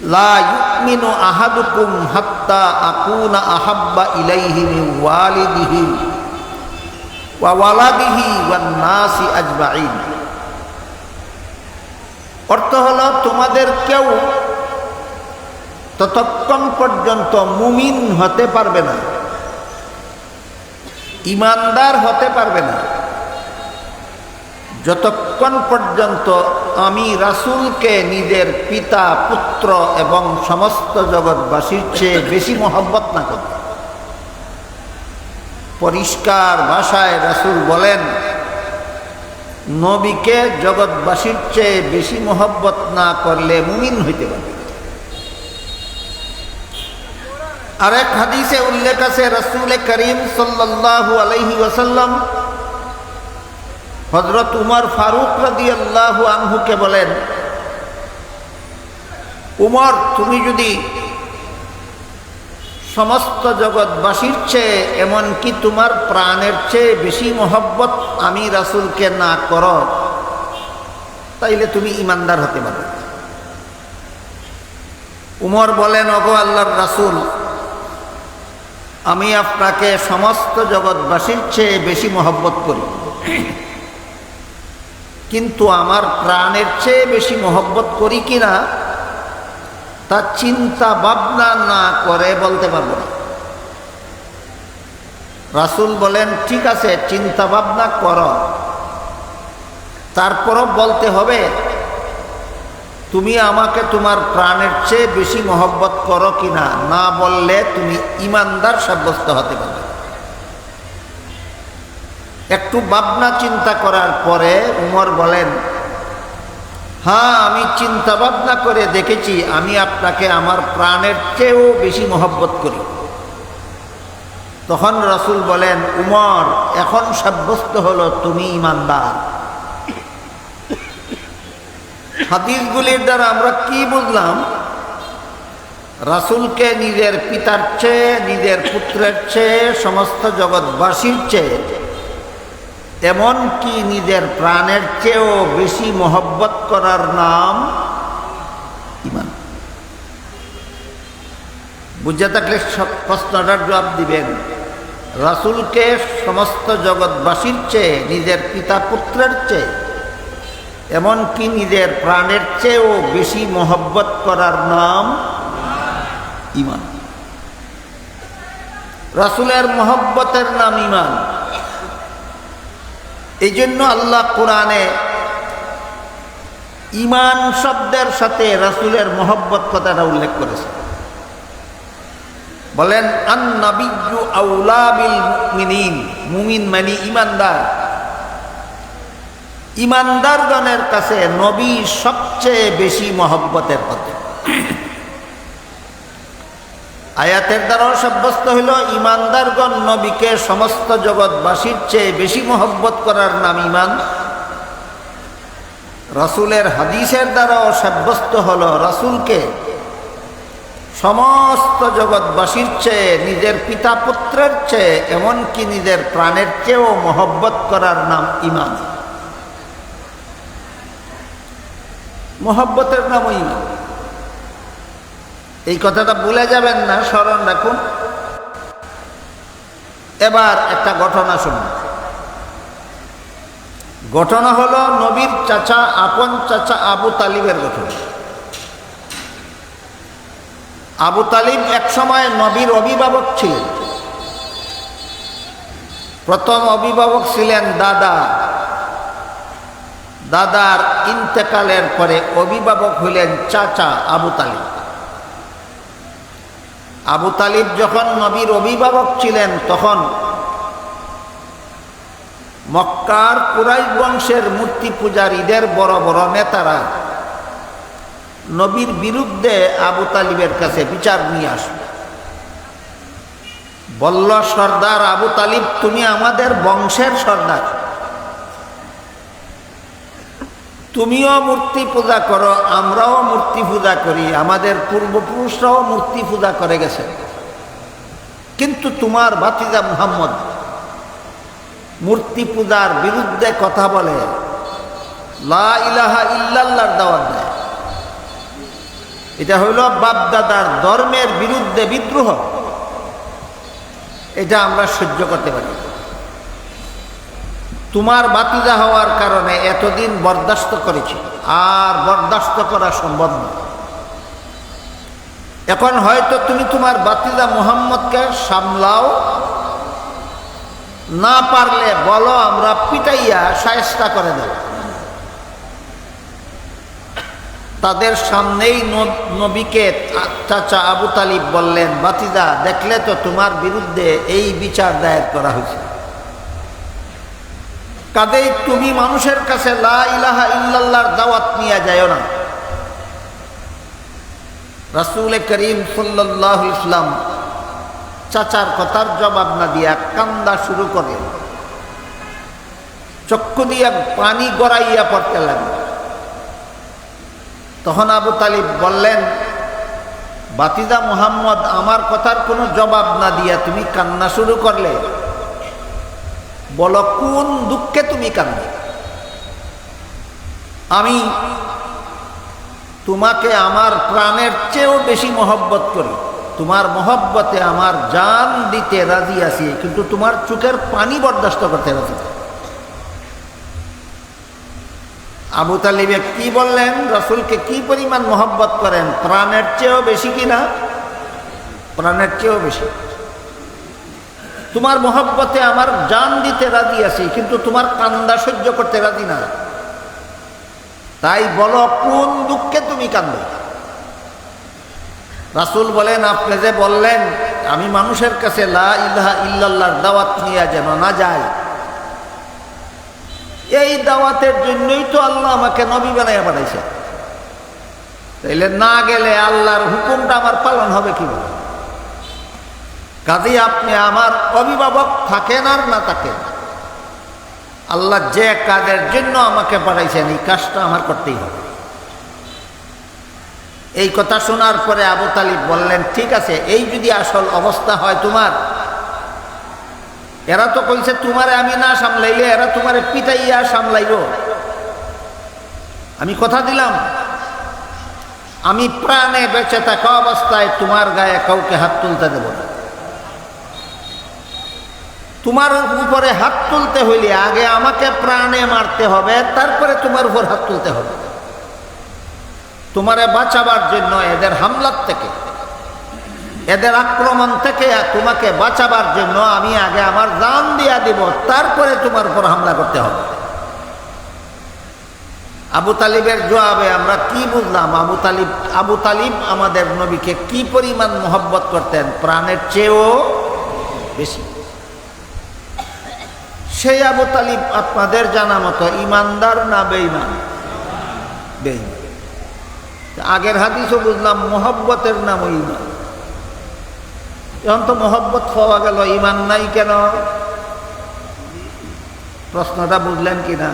লা ইউমিনু আহাদুকুম হাত্তা আকুনা আহাব্বা ইলাইহি মিন ওয়ালিদিহি ওয়া ওয়ালাদিহি ওয়ান নাসি আজমাইন অর্থ হলো তোমাদের কেউ ততক্ষণ পর্যন্ত মুমিন হতে পারবে না, ইমানদার হতে পারবে না। যতক্ষণ পর্যন্ত আমি রাসূলকে নিজের পিতা, পুত্র এবং সমস্ত জগৎবাসীর চেয়ে বেশি মহব্বত না করব পরিষ্কার ভাষায় রাসূল বলেন, নবীকে জগৎবাসীর চেয়ে বেশি মহব্বত না করলে মুমিন হইতে পারবে না। আরেক হাদিসে উল্লেখ আছে, রসুল করিম সাল্লাল্লাহু আলাইহি ওয়াসাল্লাম হজরত উমর ফারুক রাদি আল্লাহ আনহুকে বলেন, উমর, তুমি যদি সমস্ত জগৎবাসীর চেয়ে এমনকি তোমার প্রাণের চেয়ে বেশি মহব্বত আমি রাসুলকে না কর, তাইলে তুমি ইমানদার হতে পারবে না। উমর বলেন অগো আল্লাহর রাসুল, আমি আপনাকে সমস্ত জগৎবাসীর চেয়ে বেশি মহব্বত করি কিন্তু আমার প্রাণের চেয়ে বেশি মহব্বত করি কিনা, তা চিন্তা ভাবনা না করে বলতে পারব না। রাসুল বলেন, ঠিক আছে, চিন্তা ভাবনা কর। তারপরও বলতে হবে, তুমি আমাকে তোমার প্রাণের চেয়ে বেশি মহব্বত করো কিনা? না বললে তুমি ইমানদার সাব্যস্ত হতে পারবে না। একটু ভাবনা চিন্তা করার পরে উমর বলেন হ্যাঁ আমি চিন্তা ভাবনা করে দেখেছি, আমি আপনাকে আমার প্রাণের চেয়েও বেশি মহব্বত করি। তখন রসুল বলেন, উমর, এখন সাব্যস্ত হলো তুমি ইমানদার। হাদিসগুলির দ্বারা আমরা কি বুঝলাম? রাসুলকে নিজের পিতার চেয়ে, নিজের পুত্রের চেয়ে, সমস্ত জগৎবাসীর চেয়ে এমনকি নিজের প্রাণের চেয়েও বেশি মহব্বত করার নাম ইমান। বুঝে থাকলে প্রশ্নটার জবাব দিবেন। রাসুলকে সমস্ত জগৎবাসীর চেয়ে, নিজের পিতা পুত্রের চেয়ে, এমনকি নিজের প্রাণের চেয়েও বেশি মহব্বত করার নাম ইমান। রাসুলের মহব্বতের নাম ইমান। এই জন্য আল্লাহ কোরআনে ইমান শব্দের সাথে রাসুলের মহব্বত কথাটা উল্লেখ করেছে। বলেন আন নাবিজ্জু আউলা বিল মুমিনিন মুমিন মানে ইমানদার ইমানদারগণের কাছে নবী সবচেয়ে বেশি মহব্বতের পথে। আয়াতের দ্বারাও সাব্যস্ত হইল, ইমানদারগণ নবীকে সমস্ত জগৎবাসীর চেয়ে বেশি মহব্বত করার নাম ইমান রাসুলের হাদিসের দ্বারাও সাব্যস্ত হল, রাসুলকে সমস্ত জগৎবাসীর চেয়ে, নিজের পিতা পুত্রের চেয়ে, এমনকি নিজের প্রাণের চেয়েও মহব্বত করার নাম ইমান মহব্বতের নামও ইমান এই কথাটা ভুলে যাবেন না, স্মরণ রাখুন। এবার একটা ঘটনা শুনুন। ঘটনা হলো নবীর চাচা, আপন চাচা আবু তালিবের ঘটনা। আবু তালিব একসময় নবীর অভিভাবক ছিলেন। প্রথম অভিভাবক ছিলেন দাদা। দাদার ইন্তেকালের পরে অভিভাবক হইলেন চাচা আবু তালিব। আবু তালিব যখন নবীর অভিভাবক ছিলেন, তখন মক্কার কুরাই বংশের মূর্তি পূজারীদের বড় বড় নেতারা নবীর বিরুদ্ধে আবু তালিবের কাছে বিচার নিয়ে আসবে। বলল, সর্দার আবু তালিব, তুমি আমাদের বংশের সর্দার। তুমিও মূর্তি পূজা করো, আমরাও মূর্তি পূজা করি, আমাদের পূর্বপুরুষরাও মূর্তি পূজা করে গেছে। কিন্তু তোমার ভাতিজা মুহাম্মদ মূর্তি পূজার বিরুদ্ধে কথা বলে, লা ইলাহা ইল্লাল্লাহর দাওয়াত দেয়। এটা হইল বাপদাদার ধর্মের বিরুদ্ধে বিদ্রোহ। এটা আমরা সহ্য করতে পারি। তোমার বাতিজা হওয়ার কারণে এতদিন বরদাস্ত করেছি। আর বরদাস্ত করা সম্ভব না। এখন হয়তো তুমি তোমার বাতিজা মোহাম্মদকে সামলাও, না পারলে বলো আমরা পিটাইয়া সায়স্তা করে দেব। তাদের সামনেই নবীকে চাচা আবু তালিব বললেন বাতিদা দেখলে তো তোমার বিরুদ্ধে এই বিচার দায়ের করা হয়েছে। কাদেই তুমি মানুষের কাছে লা ইলাহা ইল্লাল্লাহর দাওয়াত নিয়ে যায় না। রাসুল করিম সাল্লাহ ইসলাম চাচার কথার জবাব না দিয়া কান্দা শুরু করে। চক্ষু দিয়া পানি গড়াইয়া পড়তে লাগল। তখন আবু তালিব বললেন, বাতিদা মুহাম্মদ, আমার কথার কোনো জবাব না দিয়া তুমি কান্না শুরু করলে। বলো, কোন দুঃখে তুমি কান্দে আমি তোমাকে আমার প্রাণের চেয়েও বেশি মহব্বত করি। তোমার মহব্বতে আমার জান দিতে রাজি আছি, কিন্তু তোমার চোখের পানি বরদাস্ত করতে রাজি আবু তালিবে কি বললেন? রসুলকে কি পরিমাণ মহব্বত করেন? প্রাণের চেয়েও বেশি কিনা প্রাণের চেয়েও বেশি। তোমার মহব্বতে আমার জান দিতে রাজি আছি, কিন্তু তোমার কান্দা সহ্য করতে রাজি না। তাই বলো, কোন দুঃখে তুমি কান্দো? রাসুল বলেন, আপনি যে বললেন, আমি মানুষের কাছে লা ইলাহা ইল্লাল্লাহর দাওয়াত নিয়ে যেন না যায় এই দাওয়াতের জন্যই তো আল্লাহ আমাকে নবী বানাইয়া পাঠাইছে তাইলে না গেলে আল্লাহর হুকুমটা আমার পালন হবে কীভাবে? কাজে আপনি আমার অভিভাবক থাকেন আর না থাকেন। আল্লাহ যে কাজের জন্য আমাকে পাঠাইছেন, এই কাজটা আমার করতেই হবে। এই কথা শোনার পরে আবু তালিব বললেন, ঠিক আছে, এই যদি আসল অবস্থা হয় তোমার, এরা তো কইছে তোমারে আমি না সামলাইলে এরা তোমারে পিটাইয়া সামলাইব। আমি কথা দিলাম, আমি প্রাণে বেঁচে থাকা অবস্থায় তোমার গায়ে কাউকে হাত তুলতে দেব না। তোমার উপরে হাত তুলতে হইলে আগে আমাকে প্রাণে মারতে হবে, তারপরে তোমার উপর হাত তুলতে হবে। তোমারে বাঁচাবার জন্য এদের হামলার থেকে, এদের আক্রমণ থেকে তোমাকে বাঁচাবার জন্য আমি আগে আমার জান দিয়া দিব, তারপরে তোমার উপর হামলা করতে হবে। আবু তালিবের জবাবে আমরা কি বুঝলাম? আবু তালিব আবু তালিব আমাদের নবীকে কি পরিমাণ মোহব্বত করতেন? প্রাণের চেয়েও বেশি। সেই আবু তালিব আপনাদের জানা মতো ইমানদার না বেইমান বেইমান আগের হাদিসও বুঝলাম মোহব্বতের নাম ইমান। এখন তো মোহব্বত পাওয়া গেল, ইমান নাই কেন? প্রশ্নটা বুঝলেন কি না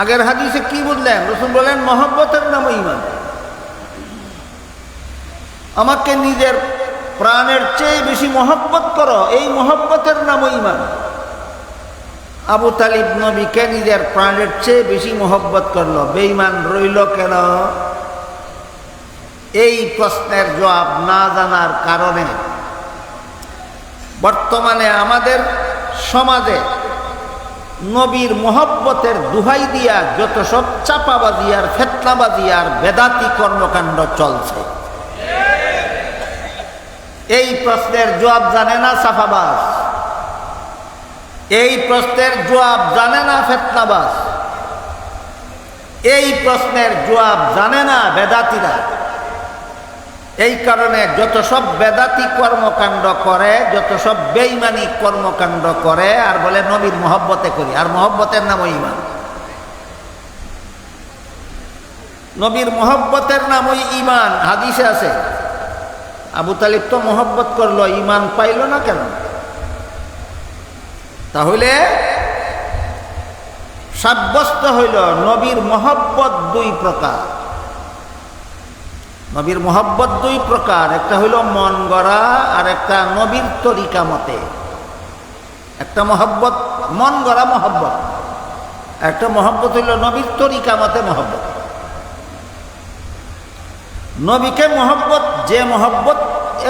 আগের হাদিসে কি বুঝলেন? রসুন বলেন মহব্বতের নাম ইমান। আমাকে নিজের প্রাণের চেয়ে বেশি মহব্বত করো, এই মহব্বতের নাম ইমান আবু তালিব নবীকে নিজের প্রাণের চেয়ে বেশি মহব্বত করল বেইমান রইল কেন? এই প্রশ্নের জবাব না জানার কারণে। বর্তমানে আমাদের সমাজে নবীর মহব্বতের দুহাই দিয়া যত সব চাপাবাজি আর ফেতনাবাজি আর বেদাতি কর্মকাণ্ড চলছে। এই প্রশ্নের জবাব জানে না সাফাবাজ। এই প্রশ্নের জবাব জানে না ফেতনাবাজ। এই প্রশ্নের জবাব জানে না বেদাতিরা। এই কারণে যত সব বেদাতি কর্মকাণ্ড করে, যত সব বেইমানি কর্মকাণ্ড করে, আর বলে নবীর মহব্বতে করি, আর মহব্বতের নাম ইমান নবীর মহব্বতের নাম ওই ইমান হাদিসে আছে। আবু তালিব তো মহব্বত করল ইমান পাইল না কেন? তাহলে সাব্যস্ত হইল, নবীর মহব্বত দুই প্রকার। নবীর মহব্বত দুই প্রকার, একটা হইল মন গড়া আর একটা নবীর তরিকা মতে। একটা মহব্বত, মন গড়া মহব্বত একটা মহব্বত হইল নবীর তরিকা মতে মহব্বত। নবীকে মহব্বত, যে মহব্বত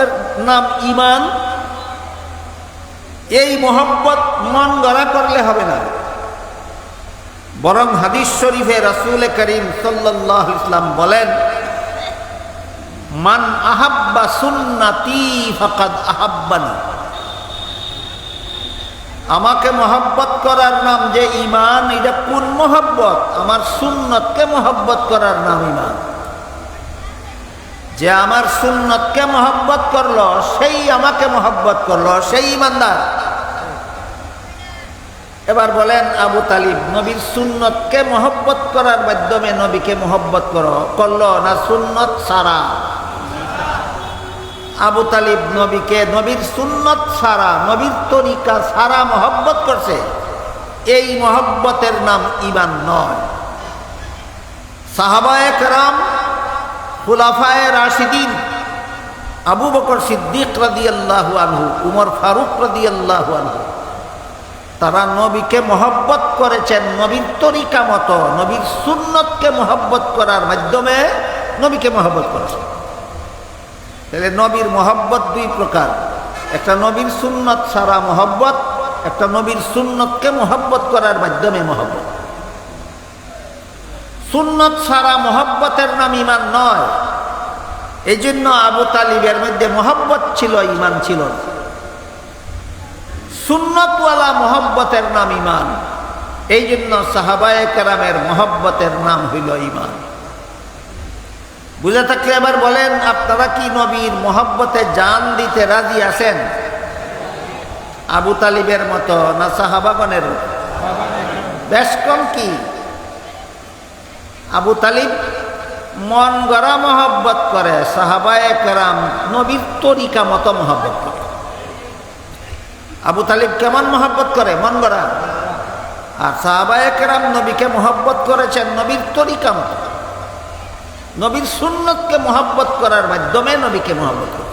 এর নাম ইমান এই মহব্বত মন গড়া করলে হবে না। বরং হাদিস শরীফে রাসুল করিম সাল্লাহ ইসলাম বলেন, মান আহাব্বা সুন্নাতি ফাকাদ আহাব্বানি। আমাকে মহব্বত করার নাম যে ইমান এটা কোন মহব্বত? আমার সুন্নতকে মহব্বত করার নাম ইমান যে আমার সুন্নতকে মহব্বত করল, সেই আমাকে মহব্বত করল, সেই ইমানদার। এবার বলেন, আবু তালিব, নবীর সুন্নতকে মহব্বত করার মাধ্যমে নবীকে মহব্বত করো, করল না সুন্নত সারা আবু তালিব নবীকে নবীর সুন্নত সারা নবীর তরিকা সারা মহব্বত করছে। এই মহব্বতের নাম ইমান নয়। সাহাবায়ক কেরাম খুলাফায় রাশিদিন আবু বকর সিদ্দিক রাদি আল্লাহ আনহু, উমর ফারুক রাদি আল্লাহ আনহু। তারা নবীকে মহব্বত করেছেন নবীর তরিকা মতো, নবীর সুন্নতকে মহব্বত করার মাধ্যমে নবীকে মহব্বত করেছেন। তাহলে নবীর মহব্বত দুই প্রকার। একটা নবীর সুন্নত সারা মহব্বত, একটা নবীর সুন্নতকে মহব্বত করার মাধ্যমে মহব্বত। সুন্নত সারা মহব্বতের নাম ইমান নয়। এই জন্য আবু তালিবের মধ্যে মহব্বত ছিল ইমান ছিল সুন্নতওয়ালা মহব্বতের নাম ইমান এই জন্য সাহাবায় কেরামের মহব্বতের নাম হইল ইমান বুঝে থাকলে এবার বলেন, আপনারা কি নবীর মহব্বতে জান দিতে রাজি আছেন? আবু তালিবের মতো না সাহাবাগনের মতো? বেশ কম কি? আবু তালিব মন গড়া মহব্বত করে, সাহাবায়ে কেরাম নবীর তরিকা মতো মহব্বত করে। আবু তালিব কেমন মহব্বত করে? মন গড়া আর সাহাবায়ে কেরাম নবীকে মহব্বত করেছেন নবীর তরিকা মতো। নবীর সুন্নতকে মহব্বত করার মাধ্যমে নবীকে মহব্বত করে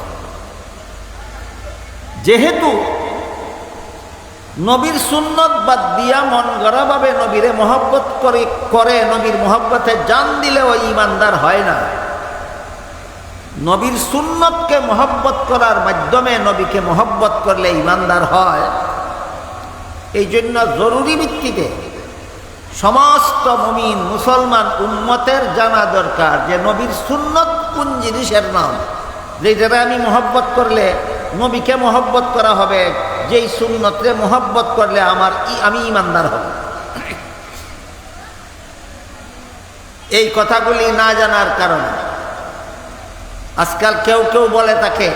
যেহেতু নবীর সুন্নত বাদ দিয়া মন গড়াভাবে নবীরে মহব্বত করে করে নবীর মহব্বতে জান দিলেও ইমানদার হয় না। নবীর সুন্নতকে মহব্বত করার মাধ্যমে নবীকে মহব্বত করলে ইমানদার হয়। এই জন্য জরুরি ভিত্তিতে সমস্ত মমিন মুসলমান উন্মতের জানা দরকার যে নবীর সুন্নত কোন জিনিসের নাম যেটারে আমি মহব্বত করলে নবীকে মহব্বত করা হবে, যেই সুন্নতরে মহব্বত করলে আমার আমি ইমানদার হব। এই কথাগুলি না জানার কারণে আজকাল কেউ কেউ বলে তাকে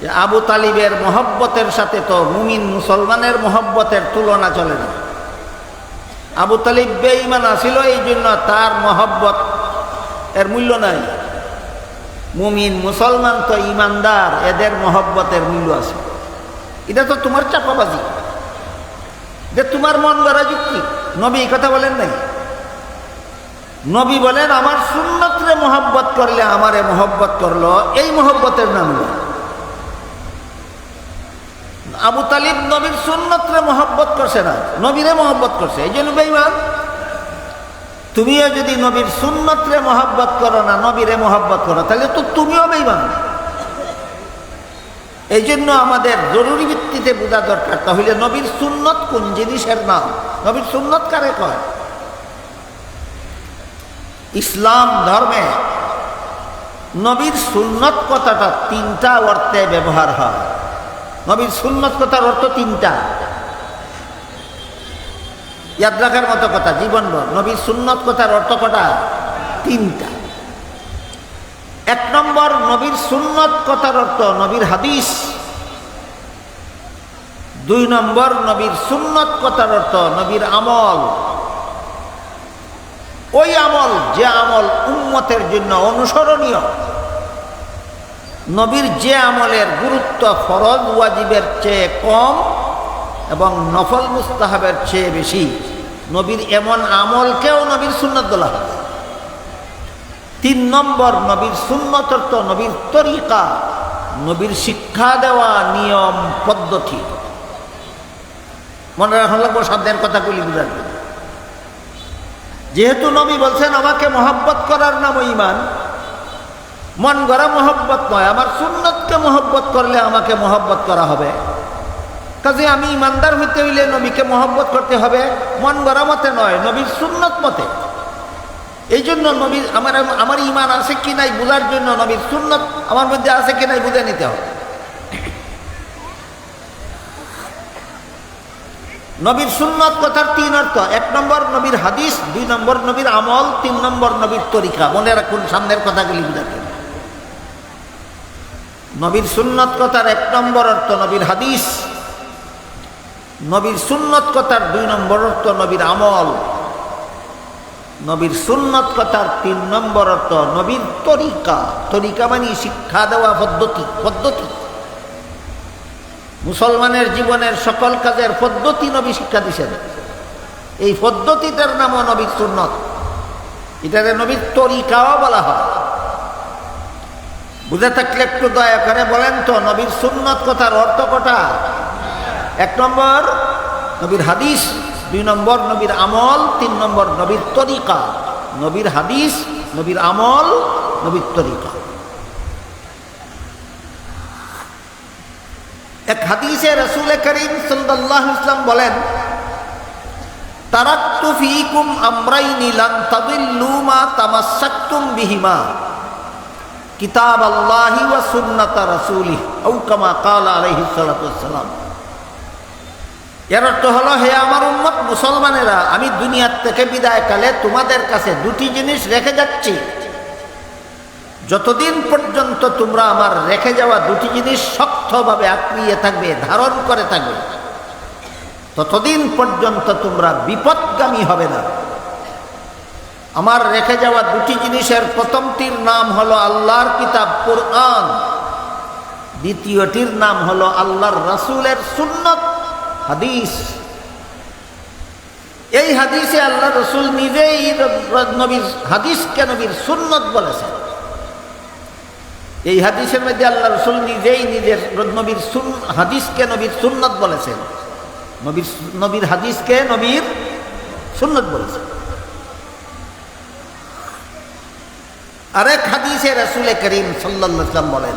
যে আবু তালিবের মহব্বতের সাথে তো মুমিন মুসলমানের মহব্বতের তুলনা চলে না। আবু তালিব বেঈমান আসিল এই জন্য তার মহব্বত এর মূল্য নাই। মুমিন, মুসলমান তো ইমানদার, এদের মহব্বতের মূল্য আছে। এটা তো তোমার চাপাবাজি। যে তোমার মন গড়া যুক্তি। নবী কথা বলেন নাই? নবী বলেন, আমার সুন্নতরে মহব্বত করলে আমারে মহব্বত করল, এই মহব্বতের নাম আবু তালিব নবীর সুন্নতরে মহব্বত করছে না, নবীরে মহব্বত করছে। এই জন্য বেইমান তুমিও যদি নবীর সুন্নতরে মহব্বত করো না, নবীরে মহব্বত করো, তাহলে তো তুমিও বেইমান এই জন্য আমাদের জরুরি ভিত্তিতে বোঝা দরকার, তাহলে নবীর সুন্নত কোন জিনিসের নাম? নবীর সুন্নত কারে কয়? ইসলাম ধর্মে নবীর সুন্নত কথাটা তিনটা অর্থে ব্যবহার হয়। নবীর সুন্নত কথার অর্থ তিনটা। ইয়াদ রাখার মতো কথা জীবনভর নবীর সুন্নত কথার অর্থ কটা? তিনটা। এক নম্বর, নবীর সুন্নত কথার অর্থ, নবীর হাদিস। দুই নম্বর, নবীর সুন্নত কথার অর্থ, নবীর আমল। ওই আমল, যে আমল উম্মতের জন্য অনুসরণীয়। নবীর যে আমলের গুরুত্ব ফরজ, ওয়াজিবের চেয়ে কম এবং নফল মুস্তাহাবের চেয়ে বেশি। নবীর এমন আমলকেও নবীর সুন্নত বলা হয়। তিন নম্বর নবীর সুন্নত অর্থ নবীর তরিকা, নবীর শিক্ষা দেওয়া নিয়ম, পদ্ধতি। মনে রাখা লাগবো শব্দের কথাগুলি বুঝার। যেহেতু নবী বলছেন, আমাকে মহাব্বত করার নাম ইমান মন গড়া মহব্বত নয়, আমার সুন্নতকে মহব্বত করলে আমাকে মোহব্বত করা হবে। কাজে আমি ইমানদার হইতে হইলে নবীকে মহব্বত করতে হবে, মন গড়া মতে নয়, নবীর সুন্নত মতে। এই জন্য নবীর আমার আমার ইমান আছে কি নাই বোঝার জন্য নবীর সুন্নত আমার মধ্যে আছে কি নাই বুঝে নিতে হবে। নবীর সুন্নত কথার তিন অর্থ, এক নম্বর নবীর হাদিস, দুই নম্বর নবীর আমল, তিন নম্বর নবীর তরিকা। মনে রাখুন, সামনের কথাগুলি বুঝাতে নবীর সুন্নত কথার এক নম্বর অর্থ নবীর হাদিস নবীর সুন্নত কথার দুই নম্বর অর্থ নবীর আমল। নবীর সুন্নত কথার তিন নম্বর অর্থ নবীর তরিকা। তরিকা মানে শিক্ষা দেওয়া পদ্ধতি পদ্ধতি। মুসলমানের জীবনের সকল কাজের পদ্ধতি নবী শিক্ষা দিছেন। এই পদ্ধতিটার নামও নবীর সুন্নত। এটাকে নবীর তরিকাও বলা হয়। বুঝে থাকলে একটু দয়া করে বলেন তো, নবীর সুন্নত কথার অর্থ কটা? এক নম্বর নবীর হাদিস, দুই নম্বর নবীর আমল, তিন নম্বর নবীর তরিকা। নবীর হাদিস, নবীর আমল, নবীর তরিকা। এক হাদিসে রসুল করিম সাল্লাহ ইসলাম বলেন, তারাক্তু ফিকুম আমরাইনি লান তাদিল্লু বিহিমা। কিতাব আল্লাহি ওয়া সুন্নাত রাসূলিহি, আও কামা ক্বালা আলাইহিস সালাতু ওয়াসসালাম এর অর্থ হলো, হে আমার উম্মত মুসলমানেরা, আমি দুনিয়ার থেকে বিদায়কালে তোমাদের কাছে দুটি জিনিস রেখে যাচ্ছি। যতদিন পর্যন্ত তোমরা আমার রেখে যাওয়া দুটি জিনিস শক্তভাবে আঁকড়িয়ে থাকবে, ধারণ করে থাকবে, ততদিন পর্যন্ত তোমরা বিপদগামী হবে না। আমার রেখে যাওয়া দুটি জিনিসের প্রথমটির নাম হলো আল্লাহর কিতাব, কোরআন। দ্বিতীয়টির নাম হলো আল্লাহর রাসূলের সুন্নত। হাদিস। এই হাদিসে আল্লাহ রসুল নিজেই নবীর হাদিসকে নবীর সুন্নত বলেছেন। এই হাদিসের মধ্যে আল্লাহ রসুল নিজেই নিজের নবীর সুন হাদিসকে নবীর সুন্নত বলেছেন। নবীর নবীর হাদিসকে নবীর সুন্নত বলেছেন। আরেক হাদিসে রসুল করিম সাল্লাম বলেন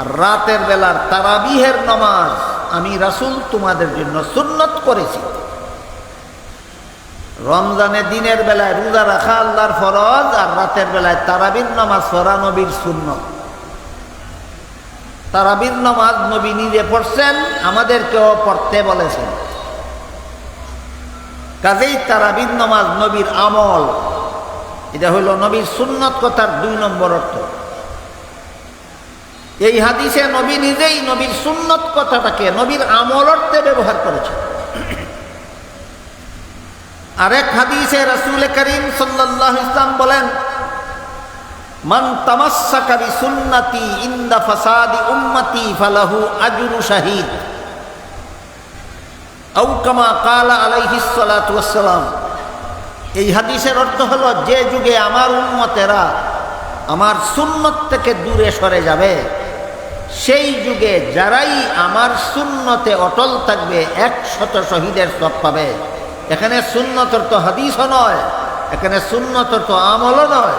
আর রাতের বেলার তারাবিহের নমাজ আমি রাসুল তোমাদের জন্য সুন্নত করেছি। রমজানে দিনের বেলায় রোজা রাখা আল্লাহর ফরজ আর রাতের বেলায় তারাবির নামাজ ফরা নবীর সুন্নত। তারাবির নামাজ নবী নিজে পড়ছেন, আমাদেরকেও পড়তে বলেছেন। কাজেই তারাবির নামাজ নবীর আমল, এটা হইল নবীর সুন্নত কথার দুই নম্বর অর্থ। এই হাদিসে নবী নিজেই নবীর সুন্নত কথাটাকে, নবীর আমল অর্থে ব্যবহার করেছেন। আরেক হাদিসে রসুল করিম সাল্লাহ ইসলাম বলেন, মান তামাশাকা বিসুন্নতি ইন্দা ফাসাদি উম্মতি ফালাহু আজরু শাহিদ। আও কামা কালা আলাইহিস সালাতু ওয়াসসালাম। এই হাদিসের অর্থ হলো, যে যুগে আমার উম্মতেরা আমার সুন্নত থেকে দূরে সরে যাবে সেই যুগে যারাই আমার সুন্নতে অটল থাকবে, একশত শহীদের সব পাবে। এখানে সুন্নতর তো হাদিসও নয়, এখানে সুন্নতর তো আমলও নয়।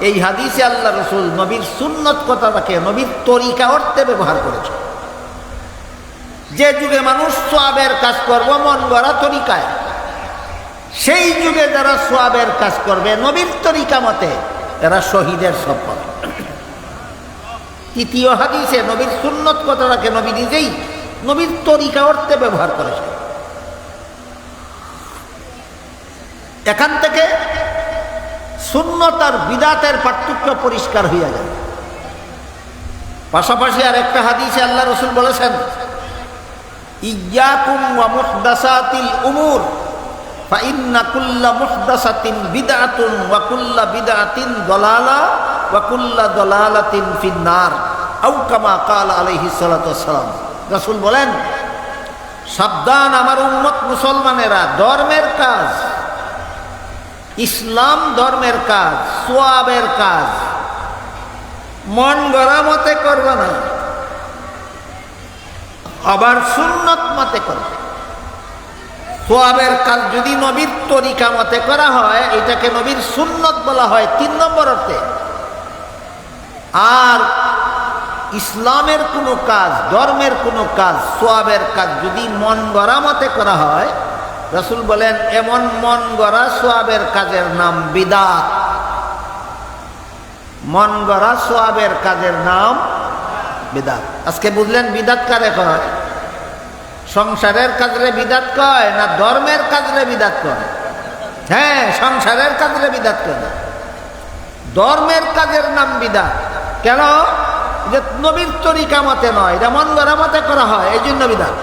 এই হাদিসে আল্লাহ রসুল নবীর সুন্নত কথাটাকে, নবীর তরিকা অর্থে ব্যবহার করেছে যে যুগে মানুষ সোয়াবের কাজ করব, মন গড়া তরিকায়। সেই যুগে যারা সোয়াবের কাজ করবে, নবীর তরিকা মতে, এরা শহীদের সব পাবে। তৃতীয় হাদিসে নবীর সুন্নত কথাটাকে নবী নিজেই নবীর তরিকা অর্থে ব্যবহার করেছে এখান থেকে শূন্যত বিদাতের পার্থক্য পরিষ্কার হইয়া যায়। পাশাপাশি আর একটা হাদিসে আল্লাহ রসুল বলেছেন ইয়াকুম ওয়া মুহদাসাতিল উমুর, ফাইন্না কুল্লা মুহদাসাতিন বিদআতুন ওয়া কুল্লা বিদআতিন দলালা ওয়াকুল্লা দলালাতিন ফিন্নার আউকামা কাল আলাইহি সালাম রাসূল বলেন, সাবধান আমার উম্মত মুসলমানেরা, ধর্মের কাজ, ইসলাম ধর্মের কাজ, সোয়াবের কাজ, মন গড়া মতে করবে না, আবার সুন্নত মতে করবে। সোয়াবের কাজ যদি নবীর তরিকা মতে করা হয়, এটাকে নবীর সুন্নত বলা হয়। তিন নম্বর অর্থে আর ইসলামের কোনো কাজ, ধর্মের কোনো কাজ, সোয়াবের কাজ যদি মন গড়া মতে করা হয়, রসুল বলেন, এমন মন গড়া সোয়াবের কাজের নাম বিদাত। মন গড়া সোয়াবের কাজের নাম বিদাত। আজকে বুঝলেন বিদাত কারে কয়? সংসারের কাজরে বিদাত কয় না ধর্মের কাজরে বিদাত কয়? হ্যাঁ সংসারের কাজরে বিদাত কয় ধর্মের কাজের নাম বিদাত। কেন? যে নবীর তরিকা মতে নয় এটা মন মতে করা হয় এই জন্য বিদাত